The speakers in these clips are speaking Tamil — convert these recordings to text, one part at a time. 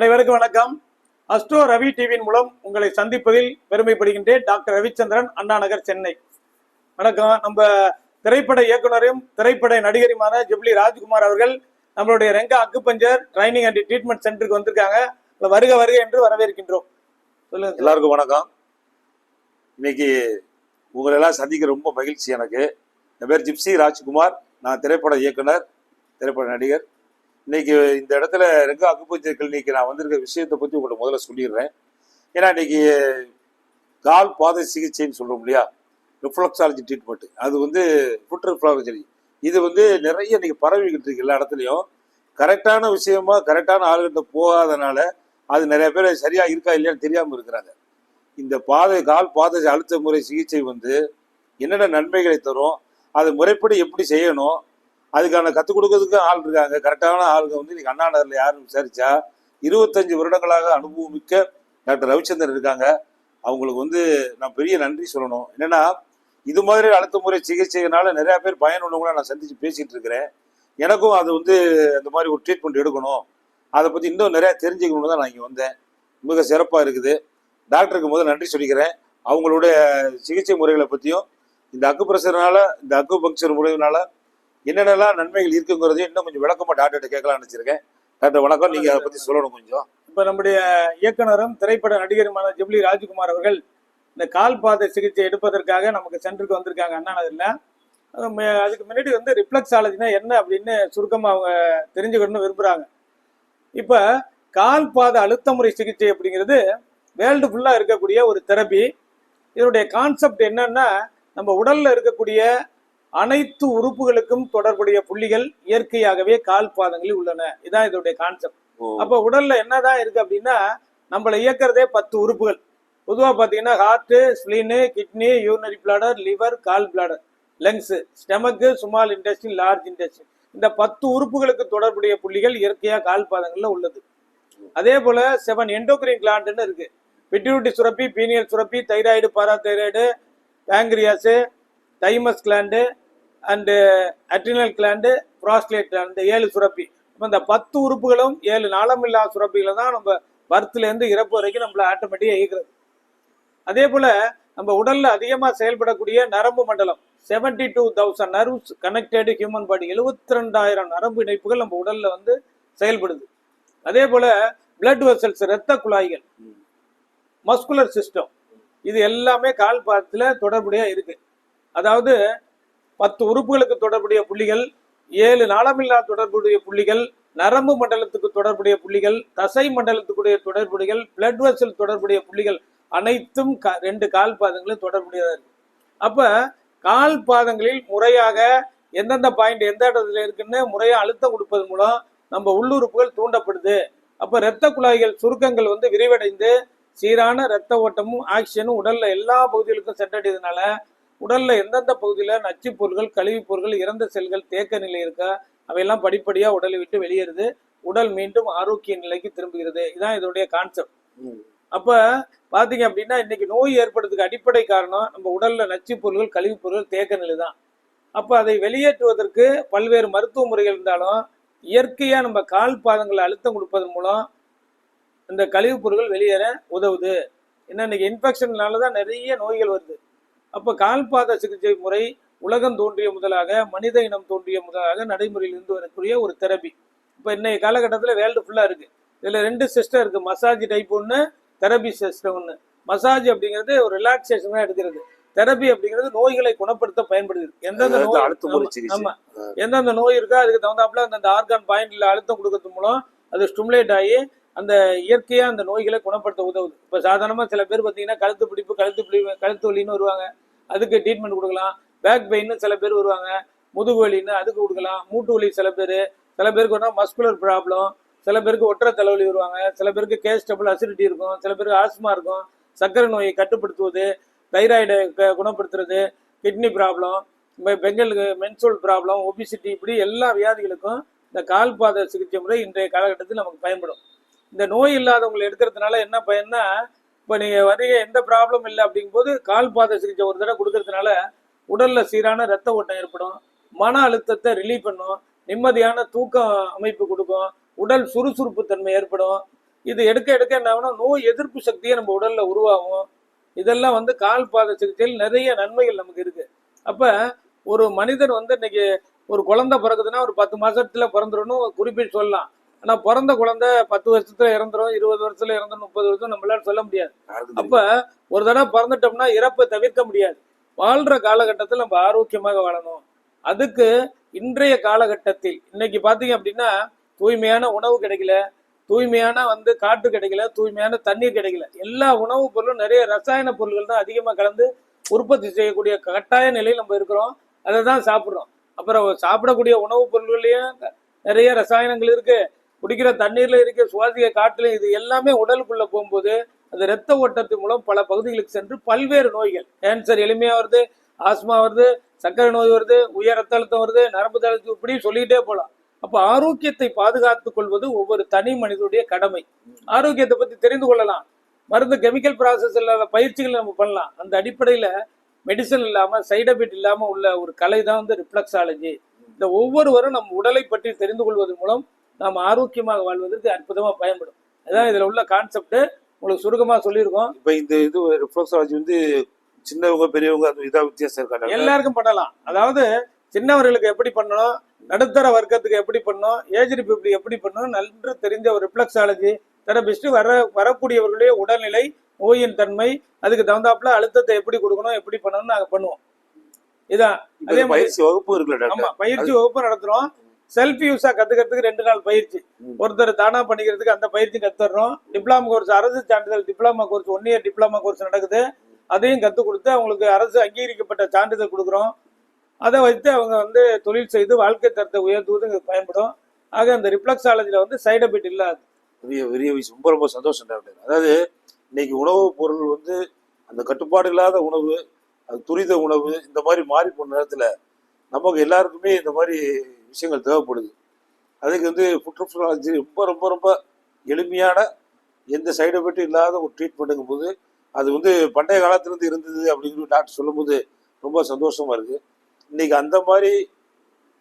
அனைவருக்கும் வணக்கம். அஸ்ட்ரோ ரவி டிவியின் மூலம் உங்களை சந்திப்பதில் பெருமைப்படுகின்றேன். டாக்டர் ரவிச்சந்திரன் அண்ணா நகர் சென்னை. வணக்கம். நம்ம திரைப்பட இயக்குனரும் திரைப்பட நடிகருமான ஜெப்லி ராஜ்குமார் அவர்கள் நம்மளுடைய Renga acupuncture training and treatment சென்டருக்கு வந்திருக்காங்க. வருக வருக என்று வரவேற்கின்றோம். சொல்லுங்க எல்லாருக்கும் வணக்கம். இன்னைக்கு உங்களெல்லாம் சந்திக்க ரொம்ப மகிழ்ச்சி எனக்கு. என் பேர் ஜிப்சி ராஜ்குமார். நான் திரைப்பட இயக்குனர் திரைப்பட நடிகர். இன்னைக்கு இந்த இடத்துல ரெங்கா அக்குபஞ்சர் கிளினிக் நான் வந்திருக்க விஷயத்தை பற்றி உங்களை முதல்ல சொல்லிடுறேன். ஏன்னா இன்னைக்கு கால் பாதை சிகிச்சைன்னு சொல்கிறோம் இல்லையா? Reflexology treatment. அது வந்து ஃபுட் ரிஃப்ளாலஜி இது வந்து நிறைய இன்னைக்கு பரவிக்கிட்டு இருக்கு எல்லா இடத்துலையும். கரெக்டான விஷயமா கரெக்டான ஆளுகிட்ட போகாதனால அது நிறைய பேர் சரியாக இருக்கா இல்லையான்னு தெரியாமல் இருக்கிறாங்க. இந்த பாதை கால் பாதை அழுத்த முறை சிகிச்சை வந்து என்னென்ன நன்மைகளை தரும் அது முறைப்படி எப்படி செய்யணும் அதுக்கான கற்றுக் கொடுக்கறதுக்கு ஆள் இருக்காங்க. கரெக்டான ஆளுங்க வந்து இன்னைக்கு அண்ணா நகரில் யாரும் விசாரிச்சா இருபத்தஞ்சு வருடங்களாக அனுபவமிக்க டாக்டர் ரவிச்சந்திரன் இருக்காங்க. அவங்களுக்கு வந்து நான் பெரிய நன்றி சொல்லணும். என்னன்னா இது மாதிரி அழுத்த முறை சிகிச்சைனால நிறைய பேர் பயனுள்ளவங்கள நான் சந்திச்சு பேசிட்டு இருக்கிறேன். எனக்கும் அது வந்து அந்த மாதிரி ஒரு ட்ரீட்மெண்ட் எடுக்கணும். அதை பற்றி இன்னும் நிறைய தெரிஞ்சுக்கணும்னு தான் நான் இங்கே வந்தேன். மிக சிறப்பாக இருக்குது. டாக்டருக்கு முதல் நன்றி சொல்லிக்கிறேன். அவங்களுடைய சிகிச்சை முறைகளை பற்றியும் இந்த அக்கு பிரஷர்னால இந்த அக்கு பங்க்சர் முறையினால என்னென்னலாம் நன்மைகள் இருக்குங்கிறதையும் இன்னும் கொஞ்சம் விளக்கமாக டாக்டர்கிட்ட கேட்கலாம்னு நினச்சிருக்கேன் டாக்டர் வணக்கம். நீங்கள் அதை பற்றி சொல்லணும் கொஞ்சம். இப்போ நம்முடைய இயக்குனரும் திரைப்பட நடிகருமான ஜெப்லி ராஜ்குமார் அவர்கள் இந்த கால் பாதை சிகிச்சை எடுப்பதற்காக நமக்கு சென்டருக்கு வந்திருக்காங்க. அண்ணா நகர்ல. அதுக்கு முன்னாடி வந்து ரிஃப்ளெக்ஸாலஜினா என்ன அப்படின்னு சுருக்கமாக அவங்க தெரிஞ்சுக்கணும்னு விரும்புகிறாங்க இப்போ கால் பாத அழுத்த முறை சிகிச்சை அப்படிங்கிறது வேர்ல்டு ஃபுல்லாக இருக்கக்கூடிய ஒரு தெரபி. இதனுடைய கான்செப்ட் என்னன்னா நம்ம உடலில் இருக்கக்கூடிய அனைத்து உறுப்புகளுக்கும் தொடர்புடைய புள்ளிகள் இயற்கையாகவே கால் பாதங்களில் உள்ளன. இதான் இதோடைய கான்செப்ட் அப்ப உடல்ல என்னதான் இருக்கு அப்படின்னா நம்மள இயக்குறதே பத்து உறுப்புகள். பொதுவா பாத்தீங்கன்னா heart spleen kidney urinary bladder liver gall bladder lungs stomach small intestine large intestine இந்த பத்து உறுப்புகளுக்கு தொடர்புடைய புள்ளிகள் இயற்கையா கால் பாதங்கள்ல உள்ளது. அதே போல செவன் எண்டோக்ரைன் கிளாண்டுன்னு இருக்கு. பிட்யூட்டி சுரப்பி பீனியல் சுரப்பி thyroid parathyroid pancreas thymus gland and adrenal gland prostate gland ஏழு சுரப்பி. இந்த பத்து உறுப்புகளும் ஏழு நாளமில்லா சுரப்பிகளை தான் நம்ம பர்த்லேருந்து இறப்பு வரைக்கும் நம்மள ஆட்டோமேட்டிக்காக இயக்கிறது அதே போல் நம்ம உடலில் அதிகமாக செயல்படக்கூடிய நரம்பு மண்டலம் seventy two thousand nerves connected human body எழுபத்தி ரெண்டாயிரம் நரம்பு இணைப்புகள் நம்ம உடலில் வந்து செயல்படுது. அதே போல் பிளட் வெசல்ஸ் இரத்த குழாய்கள் மஸ்குலர் சிஸ்டம் இது எல்லாமே கால் பாதத்தில் தொடர்புடைய இருக்குது அதாவது பத்து உறுப்புகளுக்கு தொடர்புடைய புள்ளிகள் ஏழு நாளமில்லா தொடர்புடைய புள்ளிகள் நரம்பு மண்டலத்துக்கு தொடர்புடைய புள்ளிகள் தசை மண்டலத்துக்குடைய தொடர்புடைகள் பிளட் வெசல் தொடர்புடைய புள்ளிகள் அனைத்தும் க- ரெண்டு கால் பாதங்களும் தொடர்புடையதாக இருக்கு. அப்ப கால் பாதங்களில் முறையாக எந்தெந்த பாயிண்ட் எந்த இடத்துல இருக்குன்னு முறையாக அழுத்தம் கொடுப்பதன் மூலம் நம்ம உள்ளுறுப்புகள் தூண்டப்படுது. அப்ப இரத்த குழாய்கள் சுருக்கங்கள் வந்து விரிவடைந்து சீரான இரத்த ஓட்டமும் ஆக்சிஜனும் உடல்ல எல்லா பகுதிகளுக்கும் சென்றடையதுனால உடல்ல எந்தெந்த பகுதியில நச்சுப் பொருட்கள் கழிவுப் பொருட்கள் இறந்த செல்கள் தேக்க நிலை இருக்கா அவையெல்லாம் படிப்படியா உடலை விட்டு வெளியேறுது. உடல் மீண்டும் ஆரோக்கிய நிலைக்கு திரும்புகிறது. இதான் இதோடைய கான்செப்ட் அப்ப பாத்தீங்க அப்படின்னா இன்னைக்கு நோய் ஏற்படுறதுக்கு அடிப்படை காரணம் நம்ம உடல்ல நச்சுப் பொருட்கள் கழிவுப் பொருட்கள் தேக்க நிலை தான். அப்ப அதை வெளியேற்றுவதற்கு பல்வேறு மருத்துவ முறைகள் இருந்தாலும் இயற்கையா நம்ம கால் பாதங்களை அழுத்தம் கொடுப்பதன் மூலம் இந்த கழிவுப் பொருட்கள் வெளியேற உதவுது. ஏன்னா இன்னைக்கு இன்ஃபெக்ஷன்னால தான் நிறைய நோய்கள் வருது. அப்ப கால் பாத சிகிச்சை முறை உலகம் தோன்றிய முதலாக மனித இனம் தோன்றிய முதலாக நடைமுறையில் இருந்து வரக்கூடிய ஒரு தெரபி இப்போ இன்னைய காலகட்டத்தில் வேர்ல்டு ஃபுல்லாக இருக்கு. இதில் ரெண்டு சிஸ்டம் இருக்கு. மசாஜ் டைப் ஒன்று தெரபி சிஸ்டம் ஒன்று மசாஜ் அப்படிங்கிறது ஒரு ரிலாக்ஸேஷனாக எடுக்கிறது. தெரபி அப்படிங்கிறது நோய்களை குணப்படுத்த பயன்படுது. எந்தெந்த நோய் ஆமா, எந்தெந்த நோய் இருக்கோ அதுக்கு தகுந்தாப்புல அந்தந்த ஆர்கான் பாயிண்ட்ல அழுத்தம் கொடுக்கறது மூலம் அது ஸ்டிமுலேட் ஆகி அந்த இயற்கையா அந்த நோய்களை குணப்படுத்த உதவுது. இப்போ சாதாரணமா சில பேர் பார்த்தீங்கன்னா கழுத்து பிடிப்பு கழுத்து பிடிப்பு கழுத்து வலின்னு வருவாங்க. அதுக்கு ட்ரீட்மெண்ட் கொடுக்கலாம். பேக் பெயின்னு சில பேர் வருவாங்க. முதுகு வலின்னு அதுக்கு கொடுக்கலாம். மூட்டு வலி சில பேர். சில பேருக்கு வேணா மஸ்குலர் ப்ராப்ளம் சில பேருக்கு ஒற்றை தலைவலி வருவாங்க. சில பேருக்கு கேஸ் டபுள் அசிடிட்டி இருக்கும். சில பேருக்கு ஆஸ்மா இருக்கும். சர்க்கரை நோயை கட்டுப்படுத்துவது தைராய்டை குணப்படுத்துறது கிட்னி ப்ராப்ளம் பெண்களுக்கு மென்சோல் ப்ராப்ளம் ஒபிசிட்டி இப்படி எல்லா வியாதிகளுக்கும் இந்த கால்பாத சிகிச்சை முறை இன்றைய காலகட்டத்தில் நமக்கு பயன்படும். இந்த நோய் இல்லாதவங்களை எடுக்கிறதுனால என்ன பயன்னா இப்போ நீங்கள் வரைய எந்த ப்ராப்ளம் இல்லை அப்படிங்கும்போது கால் பாத சிகிச்சை ஒரு தடவை கொடுக்கறதுனால உடல்ல சீரான ரத்த ஓட்டம் ஏற்படும் மன அழுத்தத்தை ரிலீவ் பண்ணும் நிம்மதியான தூக்கம் அமைப்பு கொடுக்கும் உடல் சுறுசுறுப்பு தன்மை ஏற்படும். இது எடுக்க எடுக்க என்ன ஆகும்னா நோய் எதிர்ப்பு சக்தியே நம்ம உடல்ல உருவாகும். இதெல்லாம் வந்து கால் பாத சிகிச்சையில் நிறைய நன்மைகள் நமக்கு இருக்கு. அப்ப ஒரு மனிதன் வந்து இன்னைக்கு ஒரு குழந்தை பிறகுதுன்னா ஒரு பத்து மாசத்துல பிறந்துடணும் குறிப்பிட்டு சொல்லலாம். ஆனா பிறந்த குழந்தை பத்து வருஷத்துல இறந்துரும் இருபது வருஷத்துல இறந்துரும் முப்பது வருஷம் நம்மளால சொல்ல முடியாது. அப்ப ஒரு தடவை பிறந்துட்டோம்னா இறப்பை தவிர்க்க முடியாது. வாழ்ற காலகட்டத்தில் நம்ம ஆரோக்கியமாக வாழணும். அதுக்கு இன்றைய காலகட்டத்தில் இன்னைக்கு பாத்தீங்க அப்படின்னா தூய்மையான உணவு கிடைக்கல. தூய்மையான வந்து காற்று கிடைக்கல. தூய்மையான தண்ணீர் கிடைக்கல. எல்லா உணவுப் பொருளும் நிறைய ரசாயன பொருட்கள் தான் அதிகமாக கலந்து உற்பத்தி செய்யக்கூடிய கட்டாய நிலையில் நம்ம இருக்கிறோம். அதை தான் சாப்பிட்றோம். அப்புறம் சாப்பிடக்கூடிய உணவுப் பொருள்கள்லயும் நிறைய ரசாயனங்கள் இருக்கு. குடிக்கிற தண்ணீர்ல இருக்க சுவாசிக்க காற்றுல இது எல்லாமே உடலுக்குள்ள போகும்போது அந்த ரத்த ஓட்டத்தின் மூலம் பல பகுதிகளுக்கு சென்று பல்வேறு நோய்கள் கேன்சர் எளிமையா வருது ஆஸ்மா வருது சர்க்கரை நோய் வருது உயர் ரத்த அழுத்தம் வருது நரம்பு தளர்ச்சி இப்படி சொல்லிட்டே போகலாம் அப்ப ஆரோக்கியத்தை பாதுகாத்துக் கொள்வது ஒவ்வொரு தனி மனிதனுடைய கடமை. ஆரோக்கியத்தை பத்தி தெரிந்து கொள்ளலாம். மருந்து கெமிக்கல் ப்ராசஸ் இல்லாத பயிற்சிகள் நம்ம பண்ணலாம். அந்த அடிப்படையில மெடிசன் இல்லாம சைடு எஃபெக்ட் இல்லாம உள்ள ஒரு கலை தான் வந்து ரிஃப்ளக்ஸாலஜி இந்த ஒவ்வொருவரும் நம் உடலை பற்றி தெரிந்து கொள்வதன் மூலம் நாம் ஆரோக்கியமாக வாழ்வதற்கு அற்புதமா பயன்படும். அதான் இதுல உள்ள கான்செப்ட் உங்களுக்கு சுருக்கமா சொல்லியிருக்கோம். இப்ப இந்த இது ரிஃப்ளெக்ஸாலஜி வந்து சின்னவங்க பெரியவங்க அது இதா வித்தியாசம் இருக்காங்க எல்லாருக்கும் பண்ணலாம். அதாவது சின்னவர்களுக்கு எப்படி பண்ணணும்? நடுத்தர வர்க்கத்துக்கு எப்படி பண்ணணும்? ஏஜ்டு பீப்புள் எப்படி பண்ணணும்? நன்று தெரிஞ்ச ஒரு ரிஃப்ளெக்ஸாலஜி தெரபிஸ்ட் வர வரக்கூடியவர்களுடைய உடல்நிலை நோயின் தன்மை அதுக்கு தகுந்தாப்புல அழுத்தத்தை எப்படி கொடுக்கணும்? எப்படி பண்ணணும்னு நாங்க பண்ணுவோம். இதான். அதே பயிற்சி வகுப்பு இருக்குல்ல ஆமா பயிற்சி வகுப்பு நடத்துறோம். செல்ஃப் யூஸா கத்துக்கிறதுக்கு ரெண்டு நாள் பயிற்சி. ஒருத்தர் தானா பண்ணிக்கிறதுக்கு அந்த பயிற்சி கத்துறோம். டிப்ளமா கோர்ஸ் அரசு சான்றிதழ் diploma course one year diploma course நடக்குது. அதையும் கத்துக் கொடுத்து அவங்களுக்கு அரசு அங்கீகரிக்கப்பட்ட சான்றிதழ் கொடுக்குறோம். அதை வைத்து அவங்க வந்து தொழில் செய்து வாழ்க்கை தரத்தை உயர்த்துவது பயன்படும். ஆக அந்த ரிஃப்ளெக்ஸாலஜில வந்து சைடு எஃபெக்ட் இல்லாது. பெரிய பெரிய விஷயம். ரொம்ப ரொம்ப சந்தோஷம் டாக்டர் அதாவது இன்னைக்கு உணவுப் பொருள் வந்து அந்த கட்டுப்பாடு இல்லாத உணவு அது துரித உணவு இந்த மாதிரி மாறி போன நேரத்துல நமக்கு எல்லாருக்குமே இந்த மாதிரி விஷயங்கள் தேவைப்படுது. அதுக்கு வந்து புற்றுப்புறாலஜி ரொம்ப ரொம்ப ரொம்ப எளிமையான எந்த சைடு எஃபெக்டும் இல்லாத ஒரு ட்ரீட்மெண்ட்டுங்கும் போது அது வந்து பண்டைய காலத்துலேருந்து இருந்தது அப்படிங்கிற டாக்டர் சொல்லும்போது ரொம்ப சந்தோஷமாக இருக்குது இன்றைக்கி அந்த மாதிரி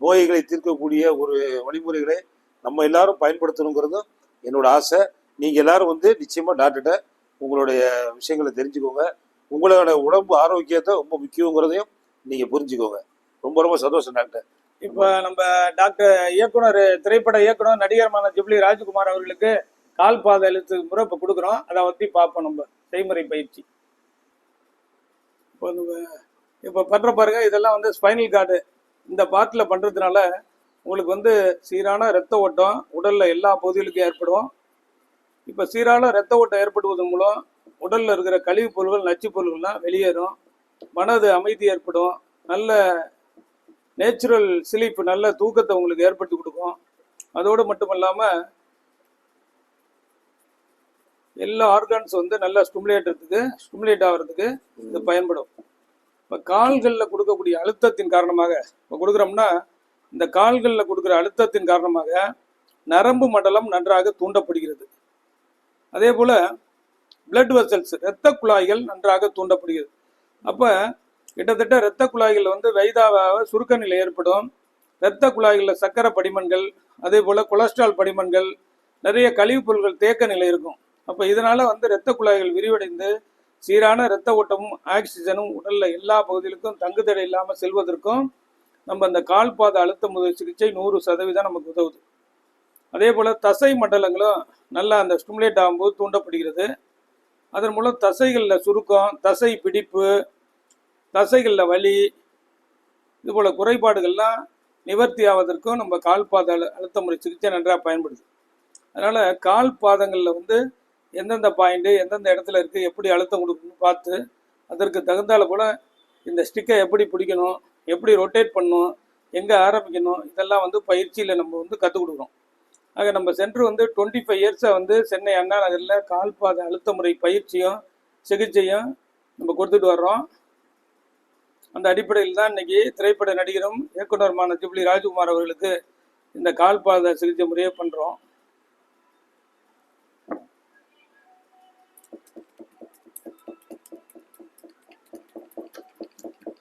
நோய்களை தீர்க்கக்கூடிய ஒரு வழிமுறைகளை நம்ம எல்லாரும் பயன்படுத்தணுங்கிறதும் என்னோட ஆசை. நீங்கள் எல்லாரும் வந்து நிச்சயமாக டாக்டர்கிட்ட உங்களுடைய விஷயங்களை தெரிஞ்சுக்கோங்க. உங்களோட உடம்பு ஆரோக்கியத்தை ரொம்ப முக்கியங்கிறதையும் நீங்கள் புரிஞ்சுக்கோங்க. ரொம்ப ரொம்ப சந்தோஷம் டாக்டர். இப்ப நம்ம டாக்டர் இயக்குனர் திரைப்பட இயக்குனர் நடிகரமான ஜிப்லி ராஜ்குமார் அவர்களுக்கு கால் பாத எழுத்து முறை இப்ப கொடுக்குறோம். அதை பத்தி பார்ப்போம் நம்ம. செய்முறை பயிற்சி. இப்போ நம்ம இப்போ பண்ற பாருங்க இதெல்லாம் வந்து ஸ்பைனல் கார்டு இந்த பாட்டில் பண்றதுனால உங்களுக்கு வந்து சீரான இரத்த ஓட்டம் உடல்ல எல்லா பகுதிகளுக்கும் ஏற்படும். இப்போ சீரான இரத்த ஓட்டம் ஏற்படுவதன் மூலம் உடல்ல இருக்கிற கழிவுப் பொருள்கள் நச்சுப் பொருள்கள்லாம் வெளியேறும். மனது அமைதி ஏற்படும். நல்ல நேச்சுரல் ஸ்லீப் நல்ல தூக்கத்தை உங்களுக்கு ஏற்படுத்தி கொடுக்கும். அதோடு மட்டும் இல்லாமல் எல்லா ஆர்கான்ஸ் வந்து நல்லா ஸ்டிமுலேட்டத்துக்கு ஸ்டிமுலேட் ஆகிறதுக்கு இது பயன்படும். இப்போ கால்களில் கொடுக்கக்கூடிய அழுத்தத்தின் காரணமாக இப்போ கொடுக்குறோம்னா இந்த கால்களில் கொடுக்குற அழுத்தத்தின் காரணமாக நரம்பு மண்டலம் நன்றாக தூண்டப்படுகிறது. அதே போல் பிளட் வெசல்ஸ் இரத்த குழாய்கள் நன்றாக தூண்டப்படுகிறது. அப்போ கிட்டத்தட்ட இரத்த குழாய்கள் வந்து வைதாவாக சுருக்க நிலை ஏற்படும். இரத்த குழாய்களில் சக்கரை படிமன்கள் அதே போல் கொலஸ்ட்ரால் படிமன்கள் நிறைய கழிவுப் பொருட்கள் தேக்க நிலை இருக்கும். அப்போ இதனால் வந்து இரத்த குழாய்கள் விரிவடைந்து சீரான இரத்த ஓட்டமும் ஆக்சிஜனும் உடலில் எல்லா பகுதிகளுக்கும் தங்குதடை இல்லாமல் செல்வதற்கும் நம்ம அந்த கால் பாத அழுத்த முதல் சிகிச்சை நூறு சதவீதம் நமக்கு உதவுது. அதே போல் தசை மண்டலங்களும் நல்லா அந்த ஸ்டிமுலேட் ஆகும்போது தூண்டப்படுகிறது. அதன் மூலம் தசைகளில் சுருக்கம் தசை பிடிப்பு தசைகளில் வலி இது போல குறைபாடுகள்லாம் நிவர்த்தி ஆவதற்கும் நம்ம கால் பாத அழுத்த முறை சிகிச்சை நன்றாக பயன்படுது. அதனால் கால் பாதங்களில் வந்து எந்தெந்த பாயிண்ட்டு எந்தெந்த இடத்துல இருக்குது எப்படி அழுத்தம் கொடுக்கணும்னு பார்த்து அதற்கு தகுந்தால போல இந்த ஸ்டிக்கை எப்படி பிடிக்கணும் எப்படி ரொட்டேட் பண்ணணும் எங்கே ஆரம்பிக்கணும் இதெல்லாம் வந்து பயிற்சியில் நம்ம வந்து கற்றுக் கொடுக்குறோம். ஆக நம்ம சென்டர் வந்து டுவெண்ட்டி ஃபைவ் இயர்ஸாக வந்து சென்னை அண்ணா நகரில் கால்பாத அழுத்த முறை பயிற்சியும் சிகிச்சையும் நம்ம கொடுத்துட்டு வர்றோம். அந்த அடிப்படையில் தான் இன்னைக்கு திரைப்பட நடிகரும் இயக்குநருமான ஜிப்லி ராஜ்குமார் அவர்களுக்கு இந்த கால்பாத சிகிச்சை முறையை பண்ணுறோம்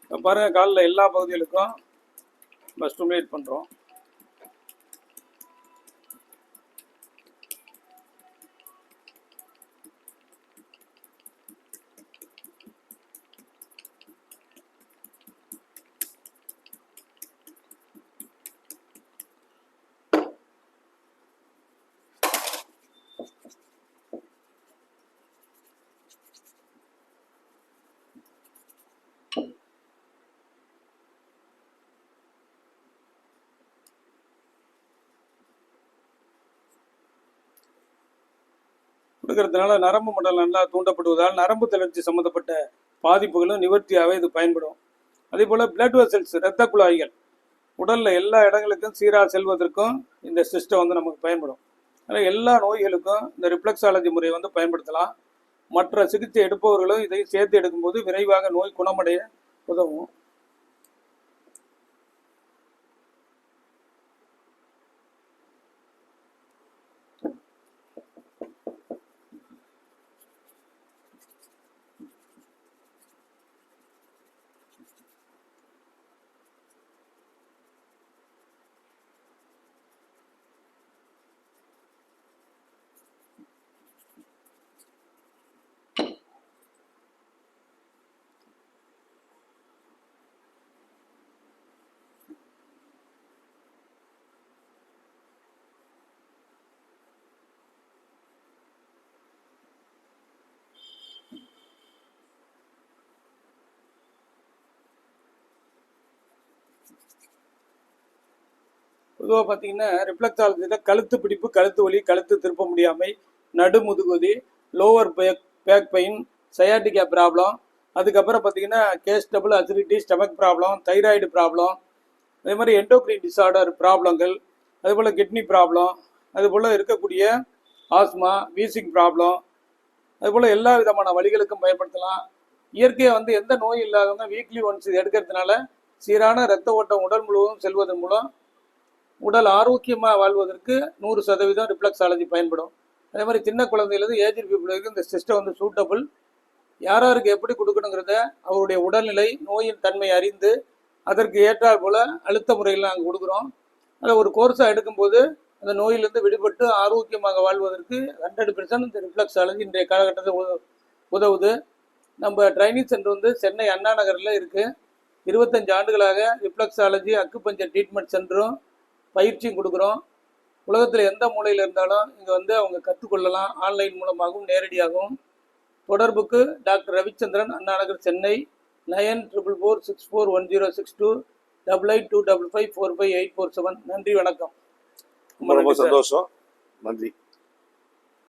இப்போ பாருங்க காலில் எல்லா பகுதிகளுக்கும் நம்ம ஸ்டிமுலேட் பண்ணுறோம் கொடுக்கறதுனால நரம்பு மண்டலம் நல்லா தூண்டப்படுவதால் நரம்பு தளர்ச்சி சம்பந்தப்பட்ட பாதிப்புகளும் நிவர்த்தியாகவே இது பயன்படும். அதே போல் பிளட் வெசல்ஸ் இரத்த குழாய்கள் உடலில் எல்லா இடங்களுக்கும் சீராக செல்வதற்கும் இந்த சிஸ்டம் வந்து நமக்கு பயன்படும். அதனால் எல்லா நோய்களுக்கும் இந்த ரிஃப்ளெக்ஸாலஜி முறையை வந்து பயன்படுத்தலாம். மற்ற சிகிச்சை எடுப்பவர்களும் இதை சேர்த்து எடுக்கும்போது விரைவாக நோய் குணமடைய உதவும். பொதுவாக பார்த்தீங்கன்னா ரிஃப்ளெக்ஸாலஜியில் கழுத்து பிடிப்பு கழுத்து வலி கழுத்து திருப்ப முடியாமை நடு முதுகுதி lower back back pain sciatica problem அதுக்கப்புறம் பார்த்தீங்கன்னா gas double acidity stomach problem thyroid problem அதே மாதிரி எண்டோக்ரின் டிசார்டர் ப்ராப்ளங்கள் அதுபோல் கிட்னி ப்ராப்ளம் அதுபோல் இருக்கக்கூடிய ஆஸ்மா வீசிங் ப்ராப்ளம் அதுபோல் எல்லா விதமான வழிகளுக்கும் பயன்படுத்தலாம். இயற்கையாக வந்து எந்த நோய் இல்லாதவங்க வீக்லி ஒன்ஸ் இது எடுக்கிறதுனால சீரான ரத்த ஓட்டம் உடல் முழுவதும் செல்வதன் மூலம் உடல் ஆரோக்கியமாக வாழ்வதற்கு நூறு சதவீதம் ரிஃப்ளெக்ஸாலஜி பயன்படும். அதே மாதிரி சின்ன குழந்தையிலேருந்து ஏஜ் பீப்புள் வரைக்கும் இந்த சிஸ்டம் வந்து சூட்டபிள் யார் யாருக்கு எப்படி கொடுக்கணுங்கிறத அவருடைய உடல்நிலை நோயின் தன்மை அறிந்து அதற்கு ஏற்றாற் போல அழுத்த முறையில் நாங்கள் கொடுக்குறோம். அதில் ஒரு கோர்ஸாக எடுக்கும்போது அந்த நோயிலிருந்து விடுபட்டு ஆரோக்கியமாக வாழ்வதற்கு ஹண்ட்ரட் பெர்சன்ட் இந்த ரிஃப்ளெக்ஸாலஜி இன்றைய காலகட்டத்தில் உதவுது. நம்ம ட்ரைனிங் சென்டர் வந்து சென்னை அண்ணா நகரில் இருக்குது இருபத்தஞ்சு ஆண்டுகளாக ரிஃப்ளெக்ஸாலஜி அக்குபஞ்சர் ட்ரீட்மெண்ட் சென்டரும் பயிற்சியும் கொடுக்குறோம். உலகத்தில் எந்த மூலையில் இருந்தாலும் இங்கே வந்து அவங்க கற்றுக்கொள்ளலாம் ஆன்லைன் மூலமாகவும் நேரடியாகவும். தொடர்புக்கு doctor Ravichandran Anna Nagar Chennai nine triple four six four one zero six two double eight two double five four five eight four seven. நன்றி வணக்கம். ரொம்ப. சந்தோஷம். நன்றி.